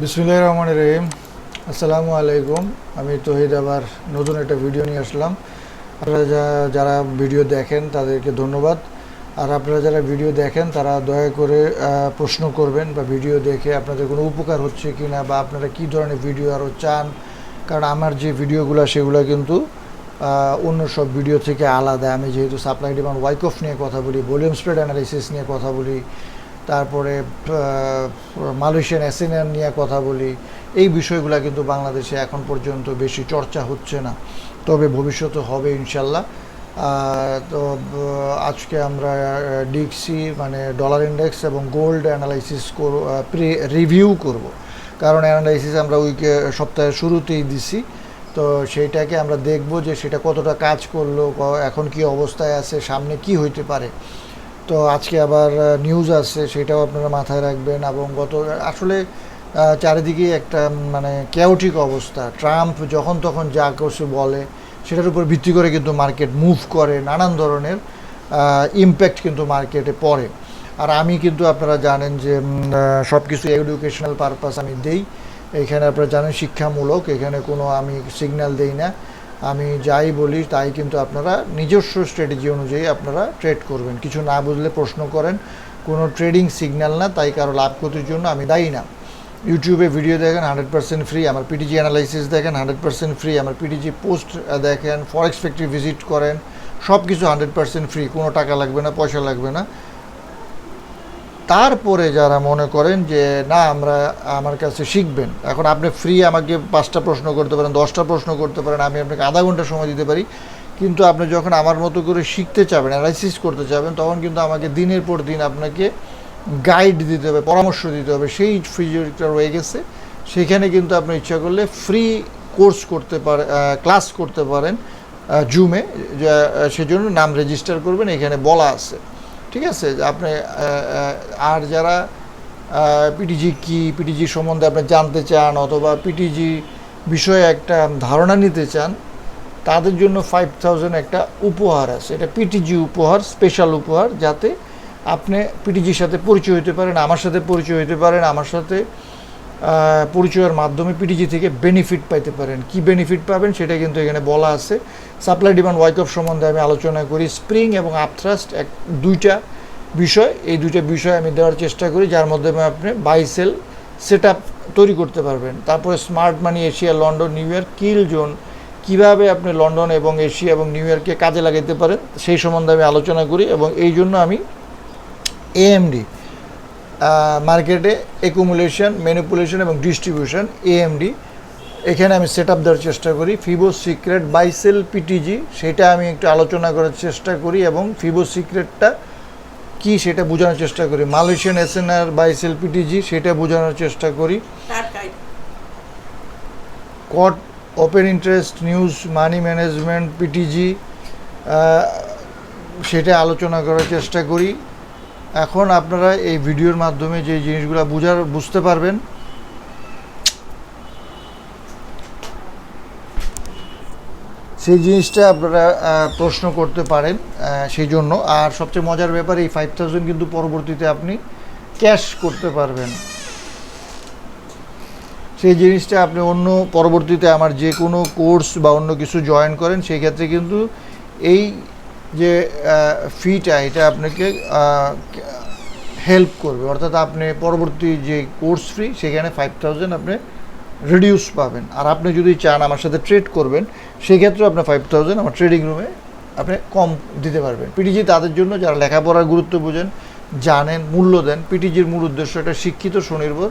বিসমুল্লাহ রহমান রহিম। আসসালামু আলাইকুম। আমি তহিদ আবার নতুন একটা ভিডিও নিয়ে আসলাম। আপনারা যারা ভিডিও দেখেন তাদেরকে ধন্যবাদ। আর আপনারা যারা ভিডিও দেখেন তারা দয়া করে প্রশ্ন করবেন বা ভিডিও দেখে আপনাদের কোনো উপকার হচ্ছে কি না বা আপনারা কী ধরনের ভিডিও আরও চান। কারণ আমার যে ভিডিওগুলো, সেগুলো কিন্তু অন্য সব ভিডিও থেকে আলাদা। আমি যেহেতু সাপ্লাই ডিমান্ড ওয়াইকফ নিয়ে কথা বলি, ভলিউম স্প্রেড অ্যানালাইসিস নিয়ে কথা বলি, তারপরে মালয়েশিয়ান অ্যাসিনিয়ান নিয়ে কথা বলি, এই বিষয়গুলো কিন্তু বাংলাদেশে এখন পর্যন্ত বেশি চর্চা হচ্ছে না। তবে ভবিষ্যতে হবে ইনশাল্লাহ। তো আজকে আমরা ডিক্সি মানে ডলার ইন্ডেক্স এবং গোল্ড অ্যানালাইসিস করব প্রি রিভিউ করব। কারণ অ্যানালাইসিস আমরা উইকে সপ্তাহের শুরুতেই দিছি। তো সেইটাকে আমরা দেখব যে সেটা কতটা কাজ করল এখন কি অবস্থায় আছে, সামনে কি হইতে পারে। তো আজকে আবার নিউজ আছে সেটাও আপনারা মাথায় রাখবেন এবং গত, আসলে চারিদিকে একটা মানে ক্যাওটিক অবস্থা। ট্রাম্প যখন তখন যা কিছু বলে, সেটার উপর ভিত্তি করে কিন্তু মার্কেট মুভ করে, নানান ধরনের ইম্প্যাক্ট কিন্তু মার্কেটে পড়ে। আর আমি কিন্তু আপনারা জানেন যে সব কিছু এডুকেশনাল পারপাস আমি দেই। এখানে আপনারা জানেন শিক্ষামূলক, এখানে কোনো আমি সিগন্যাল দেই না। আমি যাই বলি, তাই কিন্তু আপনারা নিজস্ব স্ট্র্যাটেজি অনুযায়ী আপনারা ট্রেড করবেন। কিছু না বুঝলে প্রশ্ন করেন, কোনো ট্রেডিং সিগন্যাল না, তাই কারও লাভ ক্ষতির জন্য আমি দায়ী না। ইউটিউবে ভিডিও দেখেন হান্ড্রেড পার্সেন্ট ফ্রি আমার পিটিজি অ্যানালাইসিস দেখেন হান্ড্রেড পার্সেন্ট ফ্রি আমার পিটিজি পোস্ট দেখেন ফরেক্স ফ্যাক্টরি ভিজিট করেন সব কিছু হান্ড্রেড পার্সেন্ট ফ্রি কোনো টাকা লাগবে না, পয়সা লাগবে না। তারপরে যারা মনে করেন যে, না, আমরা, আমার কাছে শিখবেন। এখন আপনি ফ্রি আমাকে পাঁচটা প্রশ্ন করতে পারেন, দশটা প্রশ্ন করতে পারেন, আমি আপনাকে আধা ঘণ্টা সময় দিতে পারি। কিন্তু আপনি যখন আমার মতো করে শিখতে চাবেন অ্যানালাইসিস করতে চাবেন, তখন কিন্তু আমাকে দিনের পর দিন আপনাকে গাইড দিতে হবে, পরামর্শ দিতে হবে। সেই ফিজিওটা রয়ে গেছে। সেখানে কিন্তু আপনি ইচ্ছা করলে ফ্রি কোর্স করতে পারে ক্লাস করতে পারেন জুমে সেজন্য নাম রেজিস্টার করবেন, এখানে বলা আছে। ঠিক আছে? আপনি আর যারা পিটিজি কি পিটিজি সম্বন্ধে আপনি জানতে চান অথবা পিটিজি বিষয়ে একটা ধারণা নিতে চান, তাদের জন্য ফাইভ থাউজেন্ড একটা উপহার আছে। এটা পিটিজি উপহার স্পেশাল উপহার, যাতে আপনি পিটিজির সাথে পরিচয় হতে পারেন, আমার সাথে পরিচয় হতে পারেন, আমার সাথে পরিচয়ের মাধ্যমে পিটিজি থেকে বেনিফিট পাইতে পারেন। কি বেনিফিট পাবেন সেটা কিন্তু এখানে বলা আছে। সাপ্লাই ডিমান্ড ওয়াইকঅফ সম্বন্ধে আমি আলোচনা করি। স্প্রিং এবং আপথ্রাস্ট এক, দুইটা বিষয়। এই দুইটা বিষয় আমি দেওয়ার চেষ্টা করি, যার মাধ্যমে আপনি বাইসেল সেট তৈরি করতে পারবেন। তারপরে smart money Asia London New York kill zone কীভাবে আপনি লন্ডন এবং এশিয়া এবং নিউ ইয়র্কে কাজে লাগাতে পারেন, সেই সম্বন্ধে আমি আলোচনা করি এবং এই জন্য আমি এএমডি মার্কেটে একুমুলেশন ম্যানিপুলেশন এবং ডিস্ট্রিবিউশন এএমডি এখানে আমি সেট আপ দেওয়ার চেষ্টা করি। ফিবো সিক্রেট বাইসেল পিটিজি সেটা আমি একটু আলোচনা করার চেষ্টা করি এবং ফিবো সিক্রেটটা কি সেটা বোঝানোর চেষ্টা করি। মালয়েশিয়ান এসএনআর বাইসেল পিটিজি সেটা বোঝানোর চেষ্টা করি। COT open interest news money management PTG সেটা আলোচনা করার চেষ্টা করি। এখন আপনারা এই ভিডিওর মাধ্যমে যে জিনিসগুলো বুঝার, বুঝতে পারবেন। সেই জিনিসটা আপনারা প্রশ্ন করতে পারেন সেই জন্য। আর সবচেয়ে মজার ব্যাপার, এই ফাইভ থাউজেন্ড কিন্তু পরবর্তীতে আপনি ক্যাশ করতে পারবেন। সেই জিনিসটা আপনি অন্য পরবর্তীতে আমার যে কোনো কোর্স বা অন্য কিছু জয়েন করেন, সেই ক্ষেত্রে কিন্তু এই যে ফিটা এটা আপনাকে হেল্প করবে। অর্থাৎ আপনি পরবর্তী যে কোর্স ফ্রি সেখানে ফাইভ থাউজেন্ড আপনি রিডিউস পাবেন। আর আপনি যদি চান আমার সাথে ট্রেড করবেন, সেক্ষেত্রেও আপনার ফাইভ থাউজেন্ড আমার ট্রেডিং রুমে আপনি কম দিতে পারবেন। পিটিজি তাদের জন্য যারা লেখাপড়ার গুরুত্ব বোঝেন, জানেন, মূল্য দেন পিটিজির মূল উদ্দেশ্য একটা শিক্ষিত, স্বনির্ভর,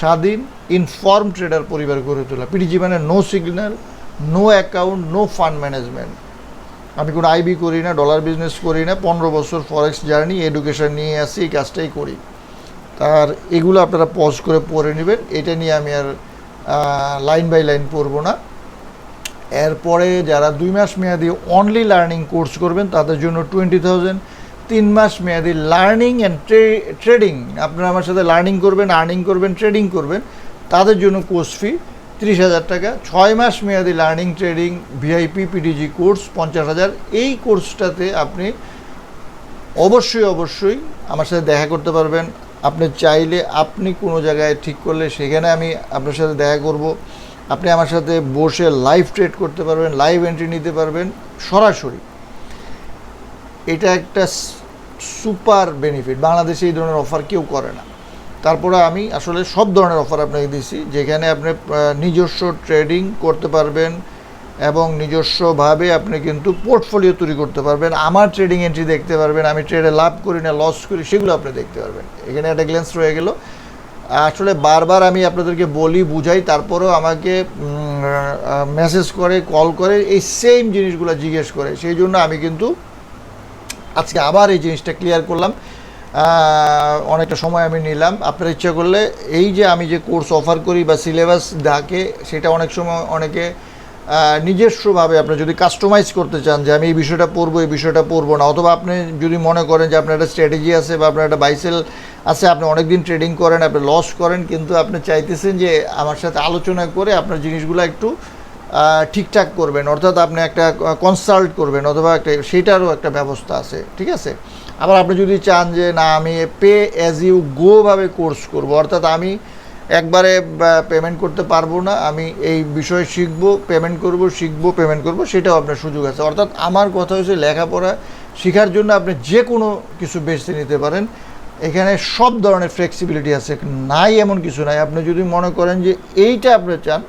স্বাধীন ইনফর্ম ট্রেডার পরিবার গড়ে তোলা। পিটিজি মানে no signal no account no fund management আমি কোনো আইবি করি না ডলার বিজনেস করি না, পনেরো বছর ফরেক্স জার্নি এডুকেশন নিয়ে আসি, এই কাজটাই করি। তার এগুলো আপনারা পজ করে পড়ে নেবেন, এটা নিয়ে আমি আর লাইন বাই লাইন পড়ব না। এরপরে যারা দুই মাস মেয়াদি অনলি লার্নিং কোর্স করবেন, তাদের জন্য টোয়েন্টি থাউজেন্ড তিন মাস মেয়াদি লার্নিং অ্যান্ড ট্রেডিং আপনারা আমার সাথে লার্নিং করবেন আর্নিং করবেন ট্রেডিং করবেন, তাদের জন্য কোর্স ফি তিরিশ হাজার টাকা, ছয় মাস মেয়াদি learning trading VIP PDG course পঞ্চাশ হাজার। এই কোর্সটাতে আপনি অবশ্যই অবশ্যই আমার সাথে দেখা করতে পারবেন। আপনি চাইলে আপনি কোনো জায়গায় ঠিক করলে সেখানে আমি আপনার সাথে দেখা করব। আপনি আমার সাথে বসে লাইভ ট্রেড করতে পারবেন লাইভ এন্ট্রি নিতে পারবেন, সরাসরি। এটা একটা সুপার বেনিফিট বাংলাদেশে এই ধরনের অফার কেউ করে না। তারপরে আমি আসলে সব ধরনের অফার আপনাকে দিছি যেখানে আপনি নিজস্ব ট্রেডিং করতে পারবেন এবং নিজস্বভাবে আপনি কিন্তু পোর্টফোলিও তৈরি করতে পারবেন, আমার ট্রেডিং এন্ট্রি দেখতে পারবেন, আমি ট্রেডে লাভ করি না লস করি, সেগুলো আপনি দেখতে পারবেন। এখানে একটা গ্লেন্স রয়ে গেল। আসলে বারবার আমি আপনাদেরকে বলি, বুঝাই, তারপরেও আমাকে মেসেজ করে কল করে, এই সেম জিনিসগুলো জিজ্ঞেস করে। সেই জন্য আমি কিন্তু আজকে আবার এই জিনিসটা ক্লিয়ার করলাম। অনেকটা সময় আমি নিলাম। আপনার ইচ্ছা করলে এই যে আমি যে কোর্স অফার করি বা সিলেবাস ডাকে, সেটা অনেক সময় অনেকে নিজস্বভাবে আপনি যদি কাস্টমাইজ করতে চান যে আমি এই বিষয়টা পড়ব, এই বিষয়টা পড়ব না, অথবা আপনি যদি মনে করেন যে আপনার একটা স্ট্র্যাটেজি আছে বা আপনার একটা বাইসেল আছে, আপনি অনেক দিন ট্রেডিং করেন, আপনি লস করেন, কিন্তু আপনি চাইতেছেন যে আমার সাথে আলোচনা করে আপনার জিনিসগুলো একটু ঠিকঠাক করবেন। অর্থাৎ আপনি একটা কনসাল্ট করবেন, অথবা একটা, সেটারও একটা ব্যবস্থা আছে। ঠিক আছে? আবার আপনি যদি চান যে, না, আমি পে অ্যাজ ইউ গোভাবে কোর্স করব, অর্থাৎ আমি একবারে পেমেন্ট করতে পারব না, আমি এই বিষয়ে শিখব পেমেন্ট করব, শিখব পেমেন্ট করব, সেটাও আপনার সুযোগ আছে। অর্থাৎ আমার কথা হচ্ছে লেখাপড়া শেখার জন্য আপনি যে কোনো কিছু বেছে নিতে পারেন। এখানে সব ধরনের ফ্লেক্সিবিলিটি আছে, নাই এমন কিছু নাই। আপনি যদি মনে করেন যে, এইটা আপনি চান,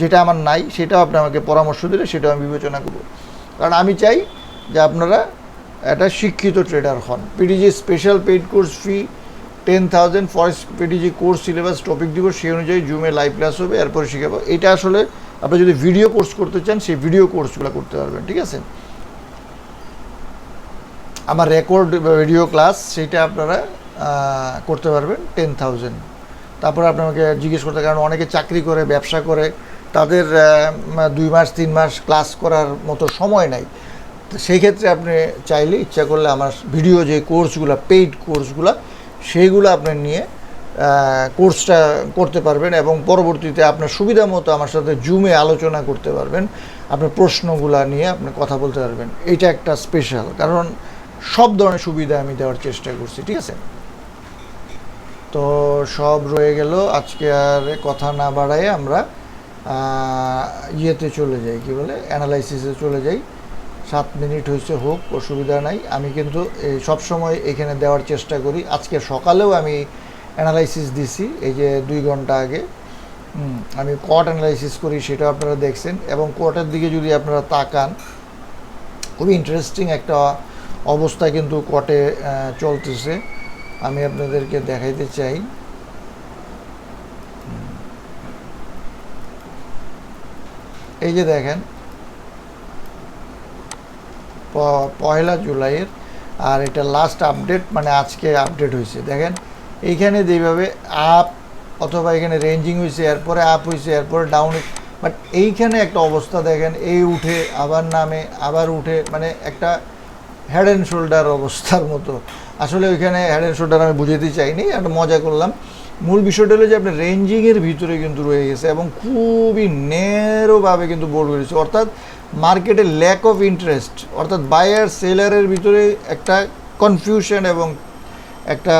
যেটা আমার নাই, সেটাও আপনি আমাকে পরামর্শ দিলে সেটাও আমি বিবেচনা করব। কারণ আমি চাই যে আপনারা একটা শিক্ষিত ট্রেডার হন। PDG special paid course fee ten thousand forest PDG course syllabus topic দিব, সেই অনুযায়ী জুমে লাইভ ক্লাস হবে, এরপরে শিখাবো। এটা আসলে আপনি যদি ভিডিও কোর্স করতে চান, সেই ভিডিও কোর্সগুলো করতে পারবেন, ঠিক আছে? আমার রেকর্ড ভিডিও ক্লাস সেটা আপনারা করতে পারবেন টেন থাউজেন্ড তারপরে আপনাকে জিজ্ঞেস করতে কারণ অনেকে চাকরি করে, ব্যবসা করে, তাদের দুই মাস, তিন মাস ক্লাস করার মতো সময় নাই। সেই ক্ষেত্রে আপনি চাইলে ইচ্ছা করলে আমার ভিডিও যে কোর্সগুলো পেইড কোর্সগুলো সেইগুলো আপনি নিয়ে কোর্সটা করতে পারবেন এবং পরবর্তীতে আপনার সুবিধা মতো আমার সাথে জুমে আলোচনা করতে পারবেন। আপনার প্রশ্নগুলো নিয়ে আপনি কথা বলতে পারবেন। এটা একটা স্পেশাল কারণ সব ধরনের সুবিধা আমি দেওয়ার চেষ্টা করছি, ঠিক আছে? তো সব রয়ে গেল, আজকে আর কথা না বাড়ায় আমরা ইয়েতে চলে যাই, কি বলে? অ্যানালাইসিসে চলে যাই। সাত মিনিট হয়েছে, হোক, অসুবিধা নাই। আমি কিন্তু সবসময় এখানে দেওয়ার চেষ্টা করি। আজকে সকালেও আমি অ্যানালাইসিস দিছি, এই যে দুই ঘণ্টা আগে। আমি কট অ্যানালাইসিস করি, সেটা আপনারা দেখছেন। এবং কোর্টের দিকে যদি আপনারা তাকান খুবই ইন্টারেস্টিং একটা অবস্থা কিন্তু কটে চলতেছে। আমি আপনাদেরকে দেখাইতে চাই। এই যে দেখেন পয়লা জুলাইয়ের, আর এটা লাস্ট আপডেট মানে আজকে আপডেট হয়েছে। দেখেন, এইখানে যেভাবে আপ অথবা এখানে রেঞ্জিং হয়েছে, এরপরে আপ হয়েছে, এরপরে ডাউন বাট এইখানে একটা অবস্থা দেখেন, এই উঠে, আবার নামে, আবার উঠে মানে একটা হেড অ্যান্ড শোল্ডার অবস্থার মতো। আসলে ওইখানে হেড অ্যান্ড শোল্ডার আমি বুঝাতে চাইনি, একটা মজা করলাম। মূল বিষয়টা হলো যে আপনার রেঞ্জিংয়ের ভিতরে কিন্তু রয়ে গেছে এবং খুবই ন্যারোভাবে কিন্তু বোর্ড করেছে অর্থাৎ মার্কেটে ল্যাক অফ ইন্টারেস্ট অর্থাৎ বায়ার সেলারের ভিতরে একটা কনফিউশন এবং একটা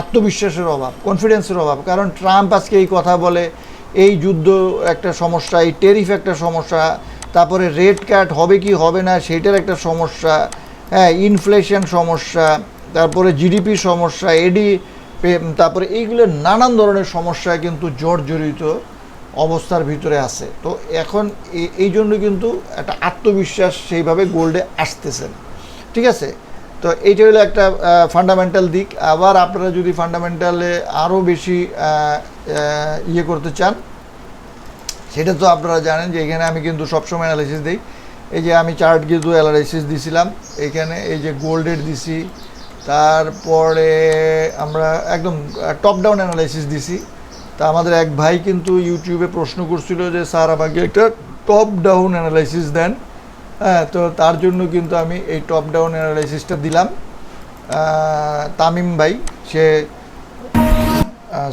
আত্মবিশ্বাসের অভাব কনফিডেন্সের অভাব। কারণ ট্রাম্প আজকে এই কথা বলে, এই যুদ্ধ একটা সমস্যা, এই টেরিফ একটা সমস্যা, তারপরে রেড কার্ড হবে কি হবে না সেটার একটা সমস্যা হ্যাঁ ইনফ্লেশন সমস্যা, তারপরে জিডিপি সমস্যা এডি তারপরে এইগুলো নানান ধরনের সমস্যায় কিন্তু জর্জরিত অবস্থার ভিতরে আছে। তো এখন এই জন্য কিন্তু একটা আত্মবিশ্বাস সেইভাবে গোল্ডে আসতেছেন ঠিক আছে? তো এইটা হলো একটা ফান্ডামেন্টাল দিক। আবার আপনারা যদি ফান্ডামেন্টালে আরও বেশি ইয়ে করতে চান, সেটা তো আপনারা জানেন যে এখানে আমি কিন্তু সবসময় অ্যানালাইসিস দিই। এই যে আমি চার্ট কিন্তু অ্যানালাইসিস দিছিলাম। এখানে এই যে গোল্ডের দিছি তারপরে আমরা একদম টপ ডাউন অ্যানালাইসিস দিছি। তা আমাদের এক ভাই কিন্তু ইউটিউবে প্রশ্ন করছিল যে, স্যার, আমাকে একটা টপ ডাউন অ্যানালাইসিস দেন। হ্যাঁ তো তার জন্য কিন্তু আমি এই টপ ডাউন অ্যানালাইসিসটা দিলাম তামিম ভাই, সে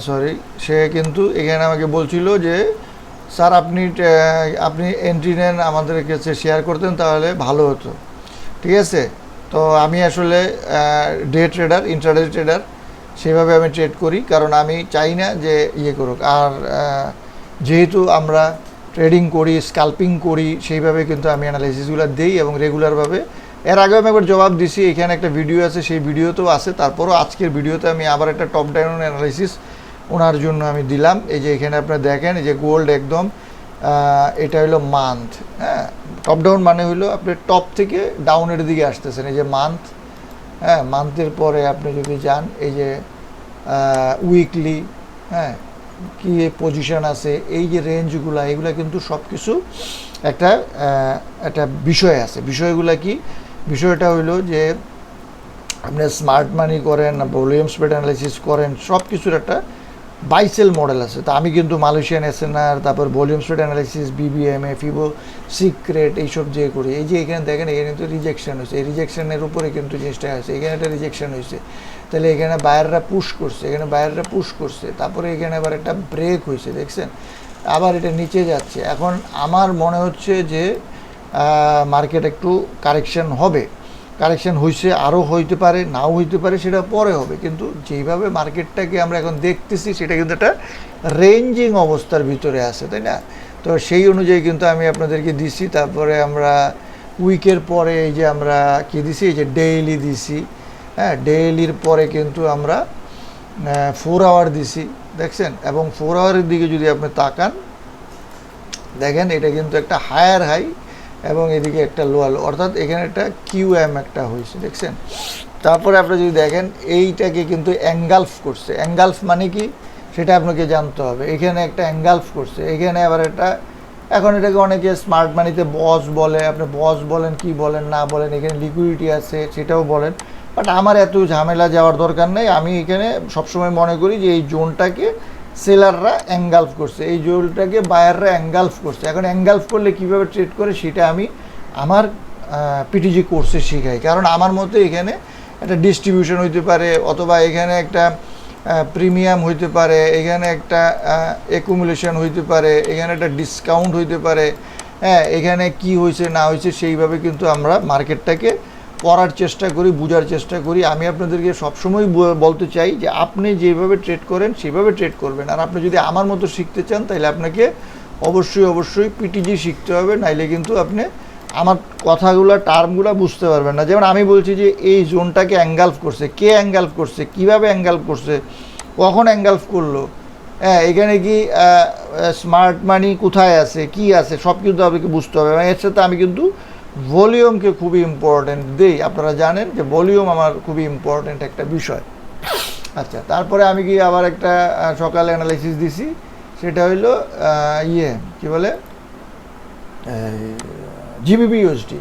সরি সে কিন্তু এখানে আমাকে বলছিল যে, স্যার, আপনি আপনি এন্ট্রি নেন আমাদের কাছে শেয়ার করতেন, তাহলে ভালো হতো। ঠিক আছে? তো আমি আসলে ডে ট্রেডার ইন্টারডে ট্রেডার সেভাবে আমি ট্রেড করি। কারণ আমি চাই না যে ইয়ে করুক। আর যেহেতু আমরা ট্রেডিং করি স্কাল্পিং করি, সেইভাবে কিন্তু আমি অ্যানালাইসিসগুলো দিই এবং রেগুলারভাবে এর আগেও আমি একবার জবাব দিছি, এখানে একটা ভিডিও আছে, সেই ভিডিওতেও আছে। তারপরও আজকের ভিডিওতে আমি আবার একটা টপ ডাউন অ্যানালাইসিস ওনার জন্য আমি দিলাম। এই যে এখানে আপনারা দেখেন, এই যে গোল্ড একদম এটা হলো মান্থ হ্যাঁ? টপ ডাউন মানে হলো আপনি টপ থেকে ডাউনের দিকে আসতেছেন। এই যে মান্থ হ্যাঁ মান্থের পরে আপনি যদি যান, এই যে উইকলি হ্যাঁ কী পজিশন আছে, এই যে রেঞ্জগুলো এগুলো কিন্তু সব কিছু একটা একটা বিষয় আছে। বিষয়গুলো কি? বিষয়টা হইল যে, আপনি স্মার্ট মানি করেন ভলিউম স্প্রেড অ্যানালাইসিস করেন সব কিছুর একটা বাইসেল মডেল আছে। তো আমি কিন্তু মালয়েশিয়ান এসএনআর তারপর volume spread analysis BBMA fibo secret এইসব যে করি। এই যে এখানে দেখেন, এখানে কিন্তু রিজেকশন হয়েছে। এই রিজেকশনের উপরে কিন্তু জিনিসটা আছে। এখানে একটা রিজেকশন হয়েছে। তাহলে এখানে বায়াররা পুশ করছে। এখানে বায়াররা পুশ করছে। তারপরে এখানে আবার একটা ব্রেক হয়েছে, দেখছেন? আবার এটা নিচে যাচ্ছে। এখন আমার মনে হচ্ছে যে মার্কেট একটু কারেকশন হবে। কারেকশন হয়েছে আরও হইতে পারে, নাও হইতে পারে, সেটা পরে হবে। কিন্তু যেইভাবে মার্কেটটাকে আমরা এখন দেখতেছি, সেটা কিন্তু একটা রেঞ্জিং অবস্থার ভিতরে আছে, তাই না? তো সেই অনুযায়ী কিন্তু আমি আপনাদেরকে দিছি, তারপরে আমরা উইকের পরে এই যে আমরা কি দিছি, এই যে ডেইলি দিছি হ্যাঁ ডেইলির পরে কিন্তু আমরা ফোর আওয়ার দিছি, দেখছেন? এবং ফোর আওয়ারের দিকে যদি আপনি তাকান, দেখেন এটা কিন্তু একটা হায়ার হাই এবং এদিকে একটা লোয়াল, অর্থাৎ এখানে একটা কিউ এম একটা হয়েছে, দেখছেন? তারপরে আপনি যদি দেখেন, এইটাকে কিন্তু অ্যাঙ্গালফ করছে। অ্যাঙ্গালফ মানে কি? সেটা আপনাকে জানতে হবে। এখানে একটা অ্যাঙ্গালফ করছে। এখানে আবার একটা, এখন এটাকে অনেকে স্মার্ট মানিতে বস বলে, আপনি বস বলেন, কি বলেন, না বলেন, এখানে লিকুইডিটি আছে, সেটাও বলেন। বাট আমার এত ঝামেলা যাওয়ার দরকার নেই। আমি এখানে সবসময় মনে করি যে এই জোনটাকে সেলাররা অ্যাঙ্গালফ করছে। এই জোনটাকে বায়াররা অ্যাঙ্গালফ করছে। এখন অ্যাঙ্গালফ করলে কীভাবে ট্রেড করে সেটা আমি আমার পিটিজি কোর্সে শিখাই। কারণ আমার মতে এখানে একটা ডিস্ট্রিবিউশন হইতে পারে, অথবা এখানে একটা প্রিমিয়াম হইতে পারে, এখানে একটা অ্যাকুমুলেশন হইতে পারে, এখানে একটা ডিসকাউন্ট হইতে পারে। হ্যাঁ এখানে কি হয়েছে না হয়েছে সেইভাবে কিন্তু আমরা মার্কেটটাকে পড়ার চেষ্টা করি, বোঝার চেষ্টা করি। আমি আপনাদেরকে সবসময় বলতে চাই যে আপনি যেভাবে ট্রেড করেন, সেভাবে ট্রেড করবেন। আর আপনি যদি আমার মতো শিখতে চান তাহলে আপনাকে অবশ্যই অবশ্যই পিটিজি শিখতে হবে। নাইলে কিন্তু আপনি আমার কথাগুলো, টার্মগুলো বুঝতে পারবেন না। যেমন আমি বলছি যে, এই জোনটাকে অ্যাঙ্গালফ করছে। কে অ্যাঙ্গালফ করছে? কীভাবে অ্যাঙ্গালফ করছে? কখন অ্যাঙ্গালফ করল? হ্যাঁ এখানে কি স্মার্ট মানি কোথায় আছে? কি আছে? সব কিন্তু আপনাকে বুঝতে হবে। এবং এর সাথে আমি কিন্তু ভলিউমকে খুবই ইম্পর্টেন্ট দেই। আপনারা জানেন যে ভলিউম আমার খুবই ইম্পর্টেন্ট একটা বিষয়। আচ্ছা তারপরে আমি কি আবার একটা সকালে অ্যানালাইসিস দিছি। সেটা হইল ইয়ে কি বলে? জিবিপি ইউএসডি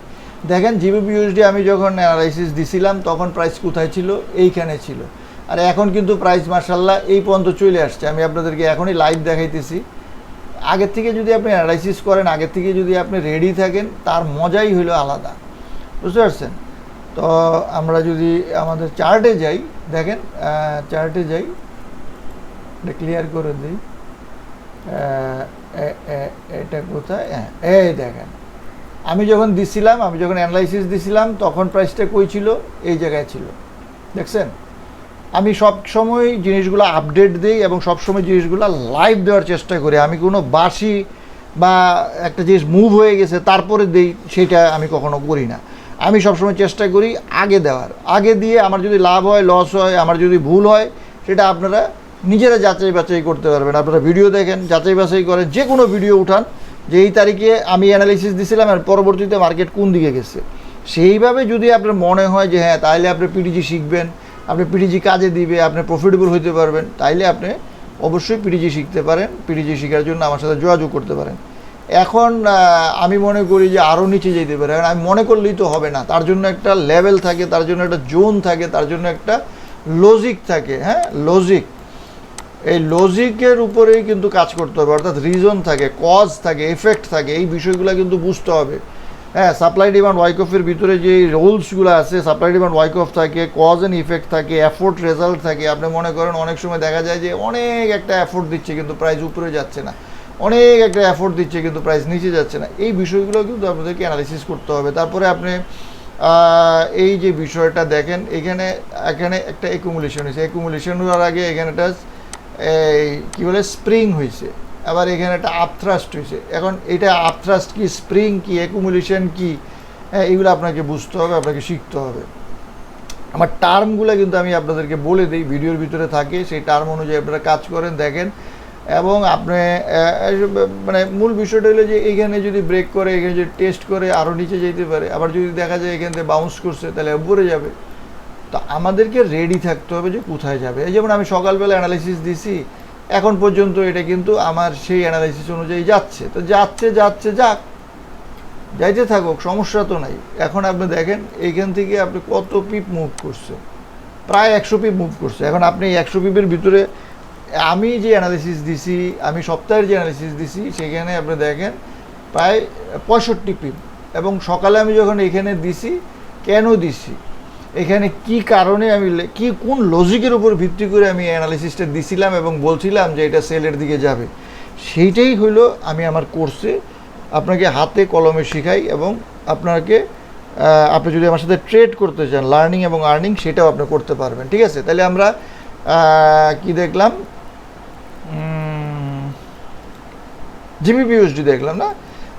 দেখেন জিবিপি ইউএসডি আমি যখন অ্যানালাইসিস দিছিলাম, তখন প্রাইস কোথায় ছিল? এইখানে ছিল। আর এখন কিন্তু প্রাইস মার্শাল্লাহ এই পর্যন্ত চলে আসছে। আমি আপনাদেরকে এখনই লাইভ দেখাইতেছি। আগের থেকে যদি আপনি অ্যানালাইসিস করেন, আগের থেকে যদি আপনি রেডি থাকেন, তার মজাই হলো আলাদা। বুঝতে পারছেন? তো আমরা যদি আমাদের চার্টে যাই, দেখেন চার্টে যাই, এটা ক্লিয়ার করে দিই। এটা কোথায়? হ্যাঁ এই দেখেন। আমি যখন দিছিলাম, আমি যখন অ্যানালাইসিস দিছিলাম, তখন প্রাইসটা কই ছিল? এই জায়গায় ছিল। দেখছেন? আমি সব সময় জিনিসগুলো আপডেট দিই এবং সব সময় জিনিসগুলো লাইভ দেওয়ার চেষ্টা করি। আমি কোনো বাসি বা একটা জিনিস মুভ হয়ে গেছে, তারপরে দেই, সেটা আমি কখনো করি না। আমি সবসময় চেষ্টা করি আগে দেওয়ার। আগে দিয়ে আমার যদি লাভ হয় লস হয়, আমার যদি ভুল হয়, সেটা আপনারা নিজেরা যাচাই বাছাই করতে পারবেন। আপনারা ভিডিও দেখেন, যাচাই বাছাই করেন যে কোনো ভিডিও উঠান যে এই তারিখে আমি অ্যানালিসিস দিছিলাম আর পরবর্তীতে মার্কেট কোন দিকে গেছে। সেইভাবে যদি আপনার মনে হয় যে হ্যাঁ তাহলে আপনি পিটিজি শিখবেন আপনি পিডিজি কাজে দিবে, আপনি প্রফিটেবল হইতে পারবেন। তাইলে আপনি অবশ্যই পিডিজি শিখতে পারেন। পিডিজি শেখার জন্য আমার সাথে যোগাযোগ করতে পারেন। এখন আমি মনে করি যে আরও নিচে যেতে পারে। আমি মনে করলেই তো হবে না। তার জন্য একটা লেভেল থাকে, তার জন্য একটা জোন থাকে, তার জন্য একটা লজিক থাকে হ্যাঁ? লজিক এই লজিকের উপরেই কিন্তু কাজ করতে হবে। অর্থাৎ রিজন থাকে কজ থাকে এফেক্ট থাকে। এই বিষয়গুলো কিন্তু বুঝতে হবে। হ্যাঁ সাপ্লাই ডিমান্ড ওয়াইকফের ভিতরে যে রোলসগুলো আছে সাপ্লাই ডিমান্ড ওয়াইকফ থাকে কজ অ্যান্ড ইফেক্ট থাকে এফোর্ট রেজাল্ট থাকে, আপনি মনে করেন অনেক সময় দেখা যায় যে অনেক একটা এফোর্ট দিচ্ছে কিন্তু প্রাইস উপরে যাচ্ছে না। অনেক একটা এফোর্ট দিচ্ছে কিন্তু প্রাইস নিচে যাচ্ছে না। এই বিষয়গুলো কিন্তু আপনাদেরকে অ্যানালিসিস করতে হবে। তারপরে আপনি এই যে বিষয়টা দেখেন, এখানে এখানে একটা একুমুলেশন হয়েছে। একুমুলেশন হওয়ার আগে এখানে একটা এই, কী বলে স্প্রিং হয়েছে। আবার এখানে একটা আপথ্রাস্ট হয়েছে। এখন এটা আপথ্রাস্ট কি স্প্রিং কি একুমুলেশন কি হ্যাঁ এগুলো আপনাকে বুঝতে হবে, আপনাকে শিখতে হবে। আমার টার্মগুলো কিন্তু আমি আপনাদেরকে বলে দিই, ভিডিওর ভিতরে থাকে, সেই টার্ম অনুযায়ী আপনারা কাজ করেন, দেখেন। এবং আপনি মানে মূল বিষয়টা হলো যে এইখানে যদি ব্রেক করে, এখানে যদি টেস্ট করে আরও নিচে যেতে পারে। আবার যদি দেখা যায় এখান থেকে বাউন্স করছে, তাহলে উপরে যাবে। তো আমাদেরকে রেডি থাকতে হবে যে কোথায় যাবে। এই যেমন আমি সকালবেলা অ্যানালাইসিস দিছি এখন পর্যন্ত এটা কিন্তু আমার সেই অ্যানালাইসিস অনুযায়ী যাচ্ছে। তো যাচ্ছে যাচ্ছে, যাক, যাইতে থাকুক, সমস্যা তো নাই। এখন আপনি দেখেন, এইখান থেকে আপনি কত পিপ মুভ করছে। প্রায় একশো পিপ মুভ করছে। এখন আপনি একশো পিপের ভিতরে আমি যে অ্যানালিসিস দিছি, আমি সপ্তাহের যে অ্যানালিসিস দিছি, সেখানে আপনি দেখেন প্রায় পঁয়ষট্টি পিপ। এবং সকালে আমি যখন এখানে দিছি, কেন দিছি? এখানে কি কারণে আমি কি কোন লজিকের উপর ভিত্তি করে আমি অ্যানালিসিসটা দিছিলাম এবং বলছিলাম যে এটা সেলের দিকে যাবে? সেইটাই হলো আমি আমার কোর্সে আপনাকে হাতে কলমে শেখাই এবং আপনাকে আপনি যদি আমার সাথে ট্রেড করতে চান লার্নিং এবং আর্নিং সেটাও আপনি করতে পারবেন, ঠিক আছে? তাহলে আমরা কি দেখলাম? জিবি জিবিপিউএসডি দেখলাম না?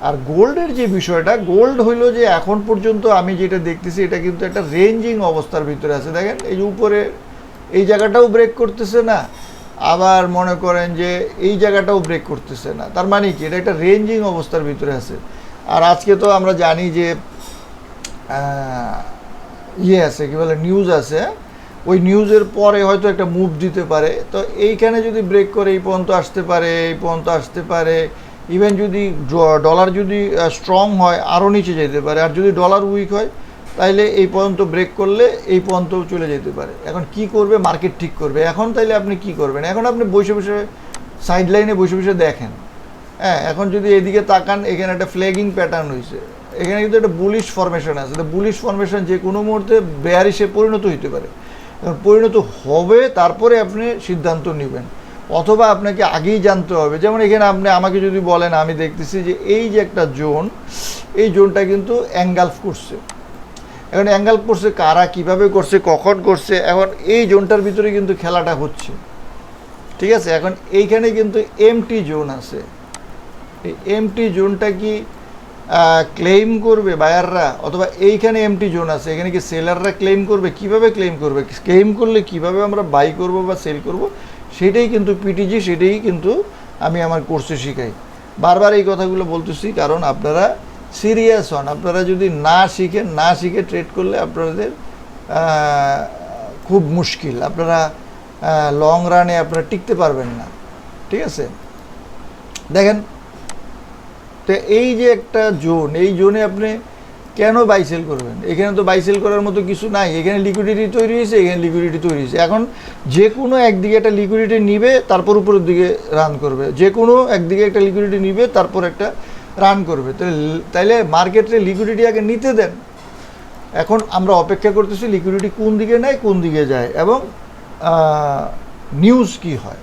আর গোল্ডের যে বিষয়টা, গোল্ড হইল যে এখন পর্যন্ত আমি যেটা দেখতেছি, এটা কিন্তু একটা রেঞ্জিং অবস্থার ভিতরে আছে। দেখেন, এই যে উপরে, এই জায়গাটাও ব্রেক করতেছে না, আবার মনে করেন যে এই জায়গাটাও ব্রেক করতেছে না। তার মানে কি? এটা একটা রেঞ্জিং অবস্থার ভিতরে আছে। আর আজকে তো আমরা জানি যে ইয়ে আছে, কি বলে নিউজ আছে। ওই নিউজের পরে হয়তো একটা মুভ দিতে পারে। তো এইখানে যদি ব্রেক করে, এই পর্যন্ত আসতে পারে, এই পর্যন্ত আসতে পারে ইভেন যদি ডলার যদি স্ট্রং হয় আরও নিচে যেতে পারে। আর যদি ডলার উইক হয়, তাইলে এই পর্যন্ত ব্রেক করলে এই পর্যন্ত চলে যেতে পারে। এখন কি করবে? মার্কেট ঠিক করবে। এখন তাইলে আপনি কি করবেন? এখন আপনি বসে বসে সাইড লাইনে বসে বসে দেখেন। হ্যাঁ এখন যদি এদিকে তাকান, এখানে একটা ফ্ল্যাগিং প্যাটার্ন হয়েছে এখানে কিন্তু একটা বুলিশ ফরমেশন আছে। বুলিশ ফরমেশন যে কোনো মুহূর্তে বেয়ারিশে পরিণত হইতে পারে। পরিণত হবে, তারপরে আপনি সিদ্ধান্ত নেবেন। অথবা আপনাকে আগেই জানতে হবে। যেমন এখানে আপনি আমাকে যদি বলেন, আমি দেখতেছি যে এই যে একটা জোন, এই জোনটা কিন্তু অ্যাঙ্গালফ করছে। এখন অ্যাঙ্গেল করছে কারা, কীভাবে করছে, কখন করছে, এখন এই জোনটার ভিতরে কিন্তু খেলাটা হচ্ছে। ঠিক আছে? এখন এইখানে কিন্তু এমটি জোন আছে। এই এমটি জোনটা কি ক্লেম করবে বায়াররা অথবা এইখানে এমটি জোন আছে, এখানে কি সেলাররা ক্লেম করবে? কীভাবে ক্লেম করবে? ক্লেম করলে কীভাবে আমরা বাই করব বা সেল করব? সেটাই কিন্তু পিটিজি সেটাই কিন্তু আমি আমার কোর্সে শিখাই। বারবার এই কথাগুলো বলতেছি কারণ আপনারা সিরিয়াস হন। আপনারা যদি না শিখেন, না শিখে ট্রেড করলে আপনাদের খুব মুশকিল। আপনারা লং রানে আপনারা টিকতে পারবেন না। ঠিক আছে? দেখেন, তো এই যে একটা জোন এই জোনে আপনি কেন বাইসেল করবেন? এখানে তো বাইসেল করার মতো কিছু নাই। এখানে লিকুইডিটি তৈরি হয়েছে, এখানে লিকুইডিটি তৈরি হয়েছে। এখন যে কোনো একদিকে একটা লিকুইডিটি নিবে, তারপর উপরের দিকে রান করবে। যে কোনো একদিকে একটা লিকুইডিটি নিবে, তারপর একটা রান করবে। তাহলে, তাইলে মার্কেটে লিকুইডিটি আগে নিতে দেন। এখন আমরা অপেক্ষা করতেছি লিকুইডিটি কোন দিকে নেয়, কোন দিকে যায় এবং নিউজ কি হয়।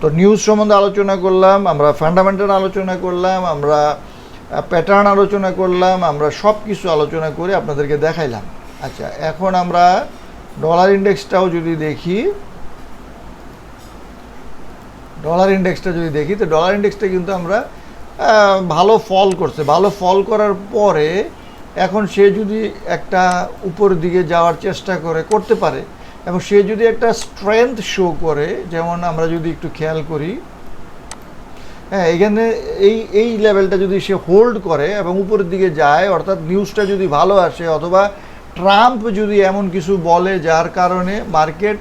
তো নিউজ সম্বন্ধে আলোচনা করলাম, আমরা ফান্ডামেন্টাল আলোচনা করলাম, আমরা প্যাটার্ন আলোচনা করলাম, আমরা সব কিছু আলোচনা করে আপনাদেরকে দেখাইলাম। আচ্ছা এখন আমরা ডলার ইন্ডেক্সটাও যদি দেখি ডলার ইন্ডেক্সটা যদি দেখি, তো ডলার ইন্ডেক্সটা কিন্তু আমরা ভালো ফল করছে। ভালো ফল করার পরে এখন সে যদি একটা উপরের দিকে যাওয়ার চেষ্টা করে, করতে পারে, এবং সে যদি একটা স্ট্রেংথ শো করে, যেমন আমরা যদি একটু খেয়াল করি হ্যাঁ এখানে এই এই লেভেলটা যদি সে হোল্ড করে এবং উপরের দিকে যায়, অর্থাৎ নিউজটা যদি ভালো আসে অথবা ট্রাম্প যদি এমন কিছু বলে যার কারণে মার্কেট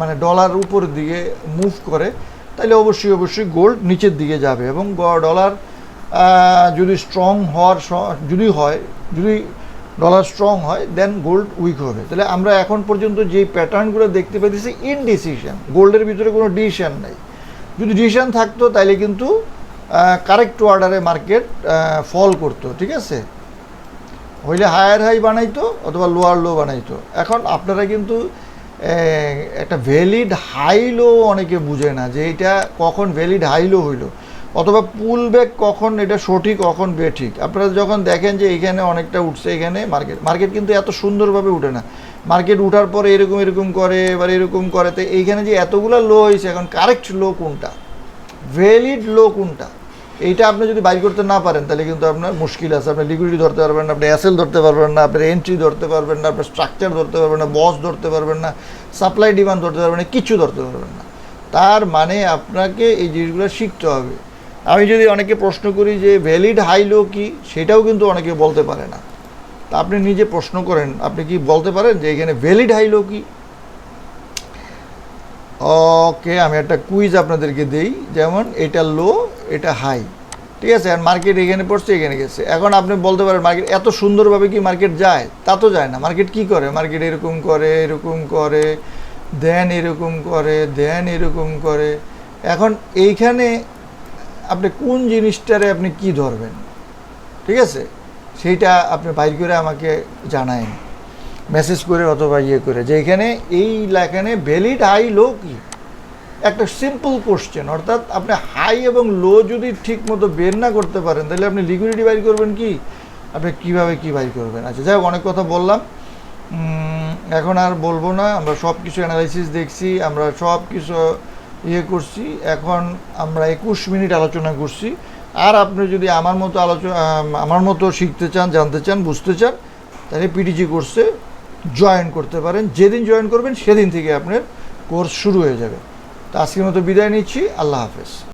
মানে ডলার উপরের দিকে মুভ করে, তাহলে অবশ্যই অবশ্যই গোল্ড নিচের দিকে যাবে এবং ডলার যদি স্ট্রং হওয়ার যদি হয়, যদি ডলার স্ট্রং হয় দেন গোল্ড উইক হবে। তাহলে আমরা এখন পর্যন্ত যে প্যাটার্নগুলো দেখতে পেতেছি ইনডিসিশন গোল্ডের ভিতরে কোনো ডিসিশন নাই। যদি ডিসিশন থাকতো, তাইলে কিন্তু কারেক্ট অর্ডারে মার্কেট ফল করতো, ঠিক আছে? হইলে হায়ার হাই বানাইতো অথবা লোয়ার লো বানাইতো। এখন আপনারা কিন্তু একটা ভ্যালিড হাই লো অনেকে বুঝে না যে এটা কখন ভ্যালিড হাই লো হইল। অথবা পুল ব্যাক কখন এটা সঠিক, কখন বে ঠিক আপনারা যখন দেখেন যে এখানে অনেকটা উঠছে, এখানে মার্কেট মার্কেট কিন্তু এত সুন্দরভাবে উঠে না। মার্কেট উঠার পরে এরকম এরকম করে, এবার এরকম করে। তো এইখানে যে এতগুলো লো হয়েছে, এখন কারেক্ট লো কোনটা? ভ্যালিড লো কোনটা? এইটা আপনি যদি বাইর করতে না পারেন, তাহলে কিন্তু আপনার মুশকিল আছে। আপনি লিকুইডিটি ধরতে পারবেন না, আপনি অ্যাসেল ধরতে পারবেন না আপনার এন্ট্রি ধরতে পারবেন না আপনার স্ট্রাকচার ধরতে পারবেন না বস ধরতে পারবেন না সাপ্লাই ডিমান্ড ধরতে পারবেন না, কিছু ধরতে পারবেন না। তার মানে আপনাকে এই জিনিসগুলো শিখতে হবে। আমি যদি অনেকে প্রশ্ন করি যে ভ্যালিড হাই লো কি, সেটাও কিন্তু অনেকে বলতে পারে না। তা আপনি নিজে প্রশ্ন করেন, আপনি কি বলতে পারেন যে এখানে ভ্যালিড হাই লো কি? ওকে আমি একটা কুইজ আপনাদেরকে দেই, যেমন এটা লো এটা হাই ঠিক আছে? আর মার্কেট এখানে পড়ছে, এখানে গেছে। এখন আপনি বলতে পারেন মার্কেট এত সুন্দরভাবে কি মার্কেট যায়? তা তো যায় না। মার্কেট কি করে? মার্কেট এরকম করে এরকম করে দেন এরকম করে দেন এরকম করে। এখন এইখানে আপনি কোন জিনিসটারে আপনি কি ধরবেন? ঠিক আছে? সেইটা আপনি বাইর করে আমাকে জানায়েন। মেসেজ করে অথবা ইয়ে করে। যে এখানে এই লেখানে ভ্যালিড হাই লো কি? একটা সিম্পল কোশ্চেন অর্থাৎ আপনি হাই এবং লো যদি ঠিক মতো বের না করতে পারেন, তাহলে আপনি লিকুইডিটি বাইর করবেন কি? আপনি কীভাবে কি বাইর করবেন? আচ্ছা যাই অনেক কথা বললাম। এখন আর বলব না। আমরা সব কিছু অ্যানালাইসিস দেখছি, আমরা সব কিছু ইয়ে করছি। এখন আমরা একুশ মিনিট আলোচনা করছি। আর আপনি যদি আমার মতো আলোচনা আমার মতো শিখতে চান, জানতে চান, বুঝতে চান, তাহলে পিটিজি কোর্সে জয়েন করতে পারেন। যেদিন জয়েন করবেন, সেদিন থেকে আপনার কোর্স শুরু হয়ে যাবে। তো আজকের মতো বিদায় নিচ্ছি। আল্লাহ হাফেজ।